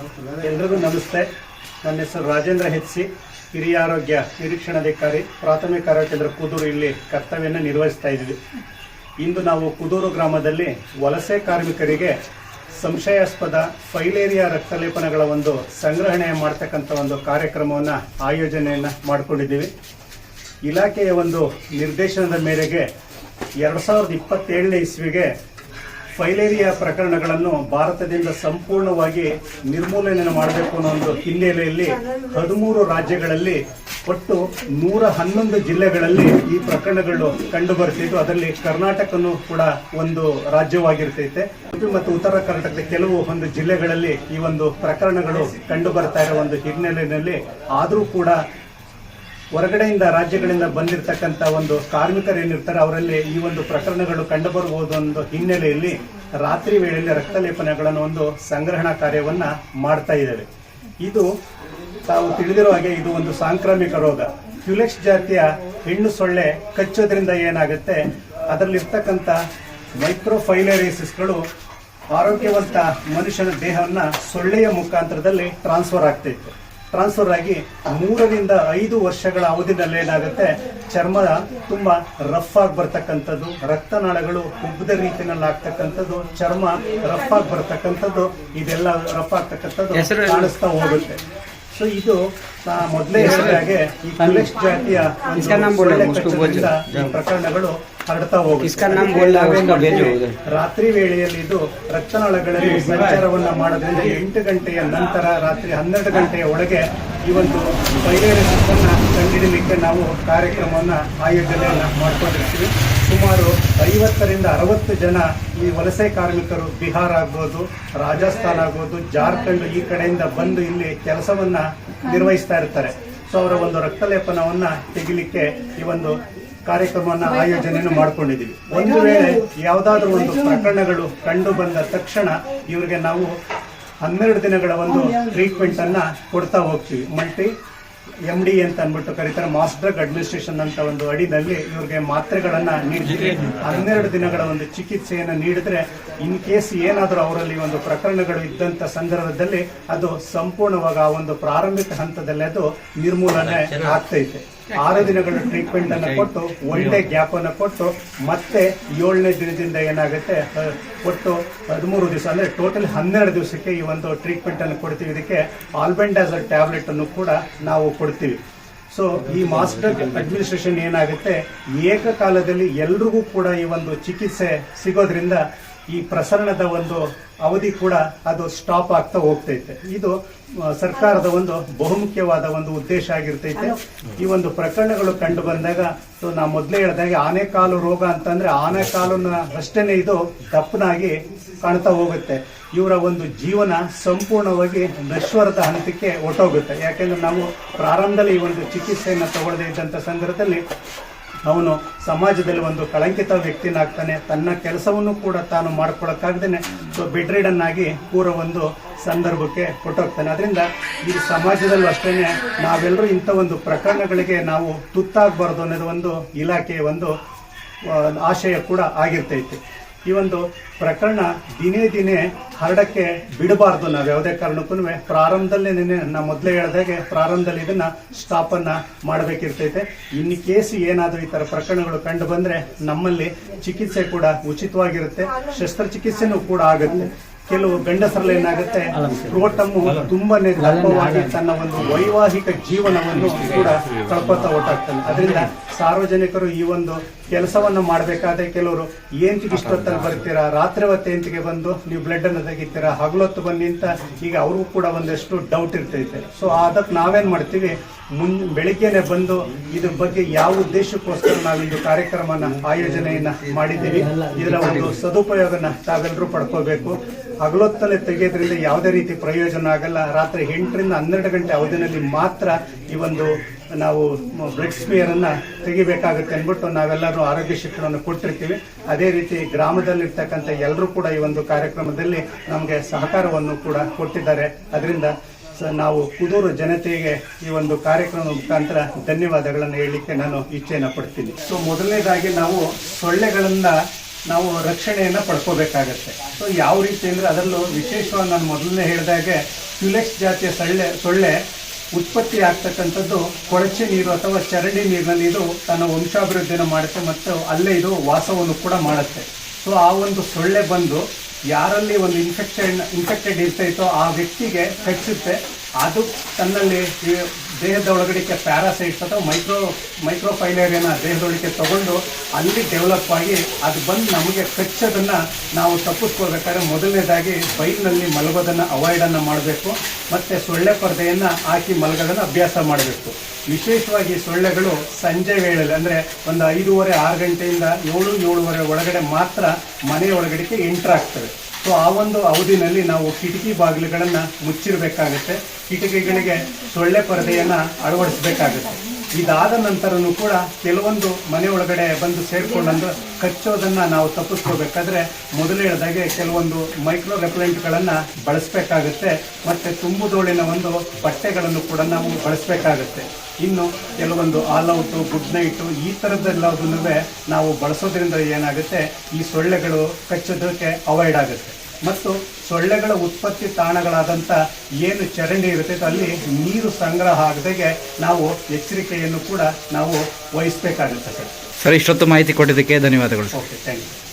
ಎಲ್ರಿಗೂ ನಮಸ್ತೆ. ನನ್ನ ಹೆಸರು ರಾಜೇಂದ್ರ ಹೆಚ್ಸಿ, ಹಿರಿಯ ಆರೋಗ್ಯ ನಿರೀಕ್ಷಣಾಧಿಕಾರಿ, ಪ್ರಾಥಮಿಕ ಆರೋಗ್ಯ ಕೇಂದ್ರ ಕುದೂರು ಇಲ್ಲಿ ಕರ್ತವ್ಯನ ನಿರ್ವಹಿಸ್ತಾ ಇದ್ದೀವಿ. ಇಂದು ನಾವು ಕುದೂರು ಗ್ರಾಮದಲ್ಲಿ ವಲಸೆ ಕಾರ್ಮಿಕರಿಗೆ ಸಂಶಯಾಸ್ಪದ ಫೈಲೇರಿಯಾ ರಕ್ತಲೇಪನಗಳ ಒಂದು ಸಂಗ್ರಹಣೆ ಮಾಡ್ತಕ್ಕಂಥ ಒಂದು ಕಾರ್ಯಕ್ರಮವನ್ನು ಆಯೋಜನೆಯನ್ನು ಮಾಡಿಕೊಂಡಿದ್ದೀವಿ. ಇಲಾಖೆಯ ಒಂದು ನಿರ್ದೇಶನದ ಮೇರೆಗೆ ಎರಡು ಸಾವಿರದ ಇಪ್ಪತ್ತೇಳನೇ ಇಸ್ವಿಗೆ ಫೈಲೇರಿಯಾ ಪ್ರಕರಣಗಳನ್ನು ಭಾರತದಿಂದ ಸಂಪೂರ್ಣವಾಗಿ ನಿರ್ಮೂಲನೆ ಮಾಡಬೇಕು ಅನ್ನೋ ಒಂದು ಹಿನ್ನೆಲೆಯಲ್ಲಿ ಹದಿಮೂರು ರಾಜ್ಯಗಳಲ್ಲಿ ಒಟ್ಟು ನೂರ ಹನ್ನೊಂದು ಜಿಲ್ಲೆಗಳಲ್ಲಿ ಈ ಪ್ರಕರಣಗಳು ಕಂಡು ಬರ್ತಿದ್ದು ಅದರಲ್ಲಿ ಕರ್ನಾಟಕನು ಕೂಡ ಒಂದು ರಾಜ್ಯವಾಗಿರ್ತೈತೆ. ಮತ್ತು ಉತ್ತರ ಕರ್ನಾಟಕದ ಕೆಲವು ಒಂದು ಜಿಲ್ಲೆಗಳಲ್ಲಿ ಈ ಒಂದು ಪ್ರಕರಣಗಳು ಕಂಡು ಬರ್ತಾ ಇರೋ ಒಂದು ಹಿನ್ನೆಲೆಯಲ್ಲಿ ಆದರೂ ಕೂಡ ಹೊರಗಡೆಯಿಂದ ರಾಜ್ಯಗಳಿಂದ ಬಂದಿರತಕ್ಕಂತ ಒಂದು ಕಾರ್ಮಿಕರು ಏನಿರ್ತಾರೆ ಅವರಲ್ಲಿ ಈ ಒಂದು ಪ್ರಕರಣಗಳು ಕಂಡುಬರಬಹುದು ಒಂದು ಹಿನ್ನೆಲೆಯಲ್ಲಿ ರಾತ್ರಿ ವೇಳೆಯಲ್ಲಿ ರಕ್ತಲೇಪನಗಳನ್ನು ಒಂದು ಸಂಗ್ರಹಣಾ ಕಾರ್ಯವನ್ನ ಮಾಡ್ತಾ ಇದ್ದೇವೆ. ಇದು ತಾವು ತಿಳಿದಿರೋ ಹಾಗೆ ಇದು ಒಂದು ಸಾಂಕ್ರಾಮಿಕ ರೋಗ. ಕ್ಯುಲೆಕ್ಸ್ ಜಾತಿಯ ಹೆಣ್ಣು ಸೊಳ್ಳೆ ಕಚ್ಚೋದ್ರಿಂದ ಏನಾಗುತ್ತೆ ಅದರಲ್ಲಿರ್ತಕ್ಕಂಥ ಮೈಕ್ರೋಫೈಲರಿಸಿಸ್ಗಳು ಆರೋಗ್ಯವಂತ ಮನುಷ್ಯನ ದೇಹವನ್ನ ಸೊಳ್ಳೆಯ ಮುಖಾಂತರದಲ್ಲಿ ಟ್ರಾನ್ಸ್ಫರ್ ಆಗ್ತೈತೆ ಟ್ರಾನ್ಸ್ಫರ್ ಆಗಿ ಮೂರರಿಂದ ಐದು ವರ್ಷಗಳ ಅವಧಿನಲ್ಲಿ ಏನಾಗುತ್ತೆ? ಚರ್ಮ ತುಂಬಾ ರಫ್ ಆಗಿ ಬರ್ತಕ್ಕಂಥದ್ದು ರಕ್ತನಾಳಗಳು ಉಬ್ಬದ ರೀತಿಯಲ್ಲಿ ಆಗ್ತಕ್ಕಂಥದ್ದು ಚರ್ಮ ರಫ್ ಆಗಿ ಬರ್ತಕ್ಕಂಥದ್ದು ಇದೆಲ್ಲ ರಫ್ ಆಗ್ತಕ್ಕಂಥದ್ದು ಕಾಣಿಸ್ತಾ ಹೋಗುತ್ತೆ. ಸೊ ಇದು ಮೊದಲೇ ಹೇಳಿದಾಗೆ ಈ ಕಲೆಕ್ಟ್ ಜಾತಿಯ ಪ್ರಕರಣಗಳು ಹರಡ್ತಾ ಹೋಗುತ್ತೆ ರಾತ್ರಿ ವೇಳೆಯಲ್ಲಿ ಇದು ರಕ್ಷಣಾಳಗಳಲ್ಲಿ ಸಂಚಾರವನ್ನ ಮಾಡೋದ್ರಿಂದ ಎಂಟು ಗಂಟೆಯ ನಂತರ ರಾತ್ರಿ ಹನ್ನೆರಡು ಗಂಟೆಯ ಒಳಗೆ ಈ ಒಂದು ಅನ್ನ ಕಂಡುಹಿಡಲಿಕ್ಕೆ ನಾವು ಕಾರ್ಯಕ್ರಮವನ್ನು ಆಯೋಜನೆಯನ್ನು ಮಾಡ್ಕೊಂಡಿರ್ತೀವಿ. ಸುಮಾರು ಐವತ್ತರಿಂದ ಅರವತ್ತು ಜನ ಈ ವಲಸೆ ಕಾರ್ಮಿಕರು ಬಿಹಾರ ಆಗ್ಬೋದು, ರಾಜಸ್ಥಾನ್ ಆಗ್ಬೋದು, ಜಾರ್ಖಂಡ್ ಈ ಕಡೆಯಿಂದ ಬಂದು ಇಲ್ಲಿ ಕೆಲಸವನ್ನು ನಿರ್ವಹಿಸ್ತಾ ಇರ್ತಾರೆ. ಸೊ ಅವರ ಒಂದು ರಕ್ತಲೇಪನವನ್ನು ತೆಗಿಲಿಕ್ಕೆ ಈ ಒಂದು ಕಾರ್ಯಕ್ರಮವನ್ನು ಆಯೋಜನೆಯನ್ನು ಮಾಡ್ಕೊಂಡಿದ್ದೀವಿ. ಒಂದು ವೇಳೆ ಯಾವುದಾದ್ರೂ ಒಂದು ಪ್ರಕರಣಗಳು ಕಂಡು ಬಂದ ತಕ್ಷಣ ಇವರಿಗೆ ನಾವು ಹನ್ನೆರಡು ದಿನಗಳ ಒಂದು ಟ್ರೀಟ್ಮೆಂಟ್ ಅನ್ನ ಕೊಡ್ತಾ ಹೋಗ್ತೀವಿ. ಮಲ್ಟಿ ಎಂ ಡಿ ಅಂತ ಅಂದ್ಬಿಟ್ಟು ಕರೀತಾರೆ. ಮಾಸ್ ಡ್ರಗ್ ಅಡ್ಮಿನಿಸ್ಟ್ರೇಷನ್ ಅಂತ ಒಂದು ಅಡಿನಲ್ಲಿ ಇವ್ರಿಗೆ ಮಾತ್ರೆಗಳನ್ನ ನೀಡ್ತೀವಿ. ಹನ್ನೆರಡು ದಿನಗಳ ಒಂದು ಚಿಕಿತ್ಸೆಯನ್ನು ನೀಡಿದ್ರೆ ಇನ್ ಕೇಸ್ ಏನಾದರೂ ಅವರಲ್ಲಿ ಒಂದು ಪ್ರಕರಣಗಳು ಇದ್ದಂತ ಸಂದರ್ಭದಲ್ಲಿ ಅದು ಸಂಪೂರ್ಣವಾಗಿ ಆ ಒಂದು ಪ್ರಾರಂಭಿಕ ಹಂತದಲ್ಲಿ ಅದು ನಿರ್ಮೂಲನೆ ಆಗ್ತೈತೆ. ಆರು ದಿನಗಳ ಟ್ರೀಟ್ಮೆಂಟ್ ಅನ್ನು ಕೊಟ್ಟು ಒಳ್ಳೆ ಗ್ಯಾಪ್ ಅನ್ನು ಕೊಟ್ಟು ಮತ್ತೆ ಏಳನೇ ದಿನದಿಂದ ಏನಾಗುತ್ತೆ ಒಟ್ಟು ಹದಿಮೂರು ದಿವಸ ಅಂದ್ರೆ ಟೋಟಲ್ ಹನ್ನೆರಡು ದಿವಸಕ್ಕೆ ಈ ಒಂದು ಟ್ರೀಟ್ಮೆಂಟ್ ಅನ್ನು ಕೊಡ್ತೀವಿ. ಇದಕ್ಕೆ ಆಲ್ಬೆಂಡಾಸಲ್ ಟ್ಯಾಬ್ಲೆಟ್ ಅನ್ನು ಕೂಡ ನಾವು ಕೊಡ್ತೀವಿ. ಸೊ ಈ ಮಾಸ್ಟರ್ ಅಡ್ಮಿನಿಸ್ಟ್ರೇಷನ್ ಏನಾಗುತ್ತೆ ಏಕಕಾಲದಲ್ಲಿ ಎಲ್ರಿಗೂ ಕೂಡ ಈ ಒಂದು ಚಿಕಿತ್ಸೆ ಸಿಗೋದ್ರಿಂದ ಈ ಪ್ರಸರಣದ ಒಂದು ಅವಧಿ ಕೂಡ ಅದು ಸ್ಟಾಪ್ ಆಗ್ತಾ ಹೋಗ್ತೈತೆ. ಇದು ಸರ್ಕಾರದ ಒಂದು ಬಹುಮುಖ್ಯವಾದ ಒಂದು ಉದ್ದೇಶ ಆಗಿರ್ತೈತೆ. ಈ ಒಂದು ಪ್ರಕರಣಗಳು ಕಂಡು ಬಂದಾಗ ನಾ ಮೊದಲೇ ಹೇಳಿದಾಗೆ ಆನೆಕಾಲು ರೋಗ ಅಂತಂದ್ರೆ ಆನೆಕಾಲನ್ನ ಅಷ್ಟೇನೆ ಇದು ದಪ್ಪನಾಗಿ ಕಾಣ್ತಾ ಹೋಗುತ್ತೆ. ಇವರ ಒಂದು ಜೀವನ ಸಂಪೂರ್ಣವಾಗಿ ನಶ್ವರದ ಹಂತಕ್ಕೆ ಹೊಟ್ಟೋಗುತ್ತೆ ಯಾಕೆಂದ್ರೆ ನಾವು ಪ್ರಾರಂಭದಲ್ಲಿ ಈ ಒಂದು ಚಿಕಿತ್ಸೆಯನ್ನು ತಗೊಳ್ಳದೇ ಇದ್ದಂಥ ಸಂದರ್ಭದಲ್ಲಿ ಅವನು ಸಮಾಜದಲ್ಲಿ ಒಂದು ಕಳಂಕಿತ ವ್ಯಕ್ತಿನಾಗ್ತಾನೆ. ತನ್ನ ಕೆಲಸವನ್ನು ಕೂಡ ತಾನು ಮಾಡ್ಕೊಳಕ್ಕಾಗ್ದೇನೆ. ಸೊ ಬೆಡ್ ಆಗಿ ಪೂರ ಒಂದು ಸಂದರ್ಭಕ್ಕೆ ಕೊಟ್ಟೋಗ್ತಾನೆ. ಅದರಿಂದ ಈ ಸಮಾಜದಲ್ಲೂ ಅಷ್ಟೇ ನಾವೆಲ್ಲರೂ ಇಂಥ ಒಂದು ಪ್ರಕರಣಗಳಿಗೆ ನಾವು ತುತ್ತಾಗಬಾರ್ದು ಅನ್ನೋದು ಒಂದು ಇಲಾಖೆಯ ಒಂದು ಆಶಯ ಕೂಡ ಆಗಿರ್ತೈತೆ. ಈ ಒಂದು ಪ್ರಕರಣ ದಿನೇ ದಿನೇ ಹರಡಕ್ಕೆ ಬಿಡಬಾರ್ದು ನಾವು ಯಾವುದೇ ಕಾರಣಕ್ಕೂ ಪ್ರಾರಂಭದಲ್ಲೇ ನಿನ್ನೆ ನಾ ಮೊದಲೇ ಹೇಳ್ದಾಗೆ ಪ್ರಾರಂಭದಲ್ಲಿ ಇದನ್ನ ಸ್ಟಾಪ್ ಅನ್ನ ಮಾಡಬೇಕಿರ್ತೈತೆ. ಇನ್ ಕೇಸ್ ಏನಾದರೂ ಈ ತರ ಪ್ರಕರಣಗಳು ಕಂಡು ಬಂದ್ರೆ ನಮ್ಮಲ್ಲಿ ಚಿಕಿತ್ಸೆ ಕೂಡ ಉಚಿತವಾಗಿರುತ್ತೆ. ಶಸ್ತ್ರಚಿಕಿತ್ಸೆನೂ ಕೂಡ ಆಗುತ್ತೆ. ಕೆಲವು ಗಂಡಸರಲ್ಲಿ ಏನಾಗುತ್ತೆ? ಕ್ರೋಟಮ್ಮು ತುಂಬಾನೇ ದಪ್ಪವಾಗಿ ತನ್ನ ಒಂದು ವೈವಾಹಿಕ ಜೀವನವನ್ನು ಕೂಡ ಕಳ್ಕೊತಾ ಹೊಟ್ಟಾಗ್ತಾನೆ ಅದರಿಂದ ಸಾರ್ವಜನಿಕರು ಈ ಒಂದು ಕೆಲಸವನ್ನು ಮಾಡಬೇಕಾದ್ರೆ ಕೆಲವರು ಏಂತಿಗೆ ಇಷ್ಟೊತ್ತಲ್ಲಿ ಬರ್ತೀರಾ? ರಾತ್ರಿ ಹೊತ್ತು ಏಂತಿಗೆ ಬಂದು ನೀವು ಬ್ಲಡ್ ಅನ್ನು ತೆಗಿತೀರಾ? ಹಗಲೊತ್ತು ಬನ್ನಿ ಅಂತ ಈಗ ಅವ್ರಿಗೂ ಕೂಡ ಒಂದಷ್ಟು ಡೌಟ್ ಇರ್ತೈತೆ. ಸೊ ಅದಕ್ಕೆ ನಾವೇನ್ ಮಾಡ್ತೀವಿ? ಮುನ್ ಬೆಳಿಗ್ಗೆನೆ ಬಂದು ಇದ್ರ ಬಗ್ಗೆ ಯಾವ ಉದ್ದೇಶಕ್ಕೋಸ್ಕರ ನಾವು ಇದು ಕಾರ್ಯಕ್ರಮನ ಆಯೋಜನೆಯನ್ನ ಮಾಡಿದ್ದೀವಿ? ಇದರ ಒಂದು ಸದುಪಯೋಗನ ತಾವೆಲ್ಲರೂ ಪಡ್ಕೋಬೇಕು. ಹಗಲೊತ್ತಲ್ಲೇ ತೆಗೆಯೋದ್ರಿಂದ ಯಾವುದೇ ರೀತಿ ಪ್ರಯೋಜನ ಆಗಲ್ಲ. ರಾತ್ರಿ ಎಂಟರಿಂದ ಹನ್ನೆರಡು ಗಂಟೆ ಅವಧಿನಲ್ಲಿ ಮಾತ್ರ ಈ ಒಂದು ನಾವು ಬ್ಲಡ್ ಸ್ಮಿಯರ್ ಅನ್ನ ತೆಗಿಬೇಕಾಗುತ್ತೆ ಅಂದ್ಬಿಟ್ಟು ನಾವೆಲ್ಲರೂ ಆರೋಗ್ಯ ಶಿಕ್ಷಣವನ್ನು ಕೊಟ್ಟಿರ್ತೀವಿ. ಅದೇ ರೀತಿ ಗ್ರಾಮದಲ್ಲಿರ್ತಕ್ಕಂಥ ಎಲ್ಲರೂ ಕೂಡ ಈ ಒಂದು ಕಾರ್ಯಕ್ರಮದಲ್ಲಿ ನಮಗೆ ಸಹಕಾರವನ್ನು ಕೂಡ ಕೊಟ್ಟಿದ್ದಾರೆ. ಅದರಿಂದ ನಾವು ಕುದೂರು ಜನತೆಗೆ ಈ ಒಂದು ಕಾರ್ಯಕ್ರಮದ ಮುಖಾಂತರ ಧನ್ಯವಾದಗಳನ್ನು ಹೇಳಲಿಕ್ಕೆ ನಾನು ಇಚ್ಛೆಯನ್ನು ಪಡ್ತೀನಿ. ಸೊ, ಮೊದಲನೇದಾಗಿ ನಾವು ಸೊಳ್ಳೆಗಳನ್ನ ನಾವು ರಕ್ಷಣೆಯನ್ನು ಪಡ್ಕೋಬೇಕಾಗತ್ತೆ. ಸೊ ಯಾವ ರೀತಿ ಅಂದರೆ ಅದರಲ್ಲೂ ವಿಶೇಷವಾಗಿ ನಾನು ಮೊದಲನೇ ಹೇಳಿದಾಗೆ ಕ್ಯುಲೆಕ್ಸ್ ಜಾತಿಯ ಸೊಳ್ಳೆ ಸೊಳ್ಳೆ ಉತ್ಪತ್ತಿ ಆಗ್ತಕ್ಕಂಥದ್ದು ಕೊಳಚೆ ನೀರು ಅಥವಾ ಚರಂಡಿ ನೀರಿನಲ್ಲಿ ಇದು ತನ್ನ ವಂಶಾಭಿವೃದ್ಧಿಯನ್ನು ಮಾಡುತ್ತೆ ಮತ್ತು ಅಲ್ಲೇ ಇದು ವಾಸವನ್ನು ಕೂಡ ಮಾಡುತ್ತೆ. ಸೊ ಆ ಒಂದು ಸೊಳ್ಳೆ ಬಂದು ಯಾರಲ್ಲಿ ಒಂದು ಇನ್ಫೆಕ್ಷನ್, ಇನ್ಫೆಕ್ಟೆಡ್ ಇರ್ತೈತೋ ಆ ವ್ಯಕ್ತಿಗೆ ಕಚ್ಚುತ್ತೆ ಅದು ತನ್ನಲ್ಲಿ ದೇಹದ ಒಳಗಡೆಗೆ ಪ್ಯಾರಾಸೈಟ್ಸ್ ಅಥವಾ ಮೈಕ್ರೋ ಮೈಕ್ರೋಫೈಲೇರಿಯನ್ನ ದೇಹದೊಳಗೆ ತಗೊಂಡು ಅಲ್ಲಿ ಡೆವಲಪ್ ಆಗಿ ಅದು ಬಂದು ನಮಗೆ ಕಚ್ಚೋದನ್ನ ನಾವು ತಪ್ಪಿಸ್ಕೋಬೇಕಾದ್ರೆ ಮೊದಲನೇದಾಗಿ ಬೈಲ್ನಲ್ಲಿ ಮಲಗೋದನ್ನ ಅವಾಯ್ಡ್ ಅನ್ನ ಮಾಡಬೇಕು. ಮತ್ತೆ ಸೊಳ್ಳೆ ಪರದೆಯನ್ನ ಹಾಕಿ ಮಲಗೋದನ್ನ ಅಭ್ಯಾಸ ಮಾಡಬೇಕು. ವಿಶೇಷವಾಗಿ ಸೊಳ್ಳೆಗಳು ಸಂಜೆ ವೇಳೆಯಲ್ಲಿ ಅಂದ್ರೆ ಒಂದು ಐದೂವರೆ, ಆರು ಗಂಟೆಯಿಂದ ಏಳು, ಏಳುವರೆ ಒಳಗಡೆ ಮಾತ್ರ ಮನೆ ಒಳಗಡೆಗೆ ಎಂಟರ್ ಆಗ್ತವೆ. ಸೊ ಆ ಒಂದು ಅವಧಿನಲ್ಲಿ ನಾವು ಕಿಟಕಿ ಬಾಗಿಲುಗಳನ್ನ ಮುಚ್ಚಿರಬೇಕಾಗುತ್ತೆ. ಕಿಟಕಿಗಳಿಗೆ ಸೊಳ್ಳೆ ಪರದೆಯನ್ನ ಅಳವಡಿಸಬೇಕಾಗುತ್ತೆ. ಇದಾದ ನಂತರನೂ ಕೂಡ ಕೆಲವೊಂದು ಮನೆ ಒಳಗಡೆ ಬಂದು ಸೇರ್ಕೊಂಡಂದು ಕಚ್ಚೋದನ್ನ ನಾವು ತಪ್ಪಿಸ್ಕೋಬೇಕಾದ್ರೆ ಮೊದಲು ಹೇಳಿದಾಗೆ ಕೆಲವೊಂದು ಮೈಕ್ರೋ ರೆಪ್ಲೆಂಟ್ಗಳನ್ನ ಬಳಸಬೇಕಾಗುತ್ತೆ ಮತ್ತೆ ತುಂಬುದೋಳಿನ ಒಂದು ಬಟ್ಟೆಗಳನ್ನು ಕೂಡ ನಾವು ಬಳಸಬೇಕಾಗುತ್ತೆ. ಇನ್ನು ಕೆಲವೊಂದು ಆಲ್ ಔಟು, ಗುಡ್ ನೈಟು ಈ ಥರದ್ದೆಲ್ಲದನ್ನೂ ನಾವು ಬಳಸೋದ್ರಿಂದ ಏನಾಗುತ್ತೆ ಈ ಸೊಳ್ಳೆಗಳು ಕಚ್ಚೋದಕ್ಕೆ ಅವಾಯ್ಡ್ ಆಗುತ್ತೆ. ಮತ್ತು ಸೊಳ್ಳೆಗಳ ಉತ್ಪತ್ತಿ ತಾಣಗಳಾದಂಥ ಏನು ಚರಂಡಿ ಇರುತ್ತೆ ಅಲ್ಲಿ ನೀರು ಸಂಗ್ರಹ ಆಗದಾಗೆ ನಾವು ಎಚ್ಚರಿಕೆಯನ್ನು ಕೂಡ ನಾವು ವಹಿಸಬೇಕಾಗುತ್ತೆ ಸರ್. ಸರ್ ಇಷ್ಟೊತ್ತು ಮಾಹಿತಿ ಕೊಟ್ಟಿದ್ದಕ್ಕೆ ಧನ್ಯವಾದಗಳು ಓಕೆ ಥ್ಯಾಂಕ್ ಯು